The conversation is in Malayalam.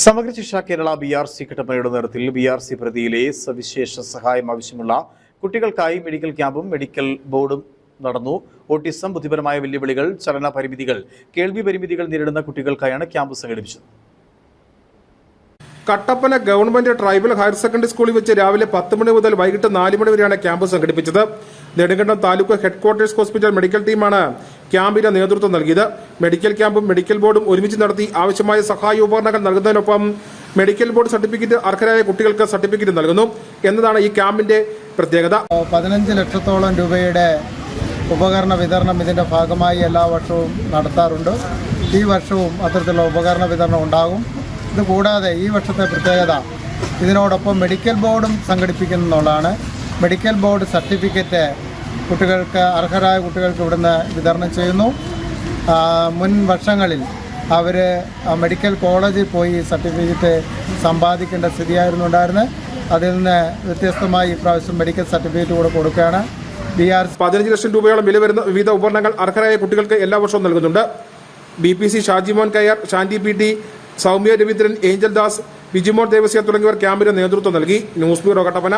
Samagra Shiksha Kerala B R C കട്ടപ്പനയുടെ നേതൃത്വത്തിൽ ബി ആർ സി പ്രതിയിലെ സവിശേഷ സഹായം ആവശ്യമുള്ള കുട്ടികൾക്കായി മെഡിക്കൽ ക്യാമ്പും മെഡിക്കൽ ബോർഡും നടന്നു. ഓട്ടിസം ബുദ്ധിപരമായ വെല്ലുവിളികൾ ചലന പരിമിതികൾ കേൾവി പരിമിതികൾ നേരിടുന്ന കുട്ടികൾക്കായാണ് ക്യാമ്പ് സംഘടിപ്പിച്ചത്. Kattappana government tribal higher secondary സ്കൂളിൽ വെച്ച് രാവിലെ പത്ത് മണി മുതൽ വൈകിട്ട് നാല് മണി വരെയാണ് ക്യാമ്പ് സംഘടിപ്പിച്ചത്. Nedumkandam taluk headquarters hospital medical ടീമാണ് ക്യാമ്പിന് നേതൃത്വം നൽകിയത്. മെഡിക്കൽ ക്യാമ്പും മെഡിക്കൽ ബോർഡും ഒരുമിച്ച് നടത്തി ആവശ്യമായ സഹായ ഉപകരണങ്ങൾ നൽകുന്നതിനൊപ്പം മെഡിക്കൽ ബോർഡ് സർട്ടിഫിക്കറ്റ് അർഹരായ കുട്ടികൾക്ക് സർട്ടിഫിക്കറ്റ് നൽകുന്നു എന്നതാണ് ഈ ക്യാമ്പിന്റെ പ്രത്യേകത. പതിനഞ്ച് ലക്ഷത്തോളം രൂപയുടെ ഉപകരണ വിതരണം ഇതിന്റെ ഭാഗമായി എല്ലാ വർഷവും നടത്താറുണ്ട്. ഈ വർഷവും അത്തരത്തിലുള്ള ഉപകരണ വിതരണം ഉണ്ടാകും. ഇത് കൂടാതെ ഈ വർഷത്തെ പ്രത്യേകത ഇതിനോടൊപ്പം മെഡിക്കൽ ബോർഡും സംഘടിപ്പിക്കുന്നതാണ് മെഡിക്കൽ ബോർഡ് സർട്ടിഫിക്കറ്റ് കുട്ടികൾക്ക് അർഹരായ കുട്ടികൾക്ക് ഇവിടുന്ന് വിതരണം ചെയ്യുന്നു. മുൻ വർഷങ്ങളിൽ അവർ മെഡിക്കൽ കോളേജിൽ പോയി സർട്ടിഫിക്കറ്റ് സമ്പാദിക്കേണ്ട സ്ഥിതിയായിരുന്നു ഉണ്ടായിരുന്നത്. അതിൽ നിന്ന് വ്യത്യസ്തമായി ഇപ്രാവശ്യം മെഡിക്കൽ സർട്ടിഫിക്കറ്റ് കൂടെ കൊടുക്കുകയാണ്. ബി ആർ പതിനഞ്ച് ലക്ഷം രൂപയോളം വില വരുന്ന വിവിധ ഉപകരണങ്ങൾ അർഹരായ കുട്ടികൾക്ക് എല്ലാ വർഷവും നൽകുന്നുണ്ട്. ബി പി സി ഷാജിമോൻ കയർ ശാന്തി P T Soumya Raveendran Angel Das Bijimon Devasya തുടങ്ങിയവർ ക്യാമ്പിന് നേതൃത്വം നൽകി. News bureau Kattappana.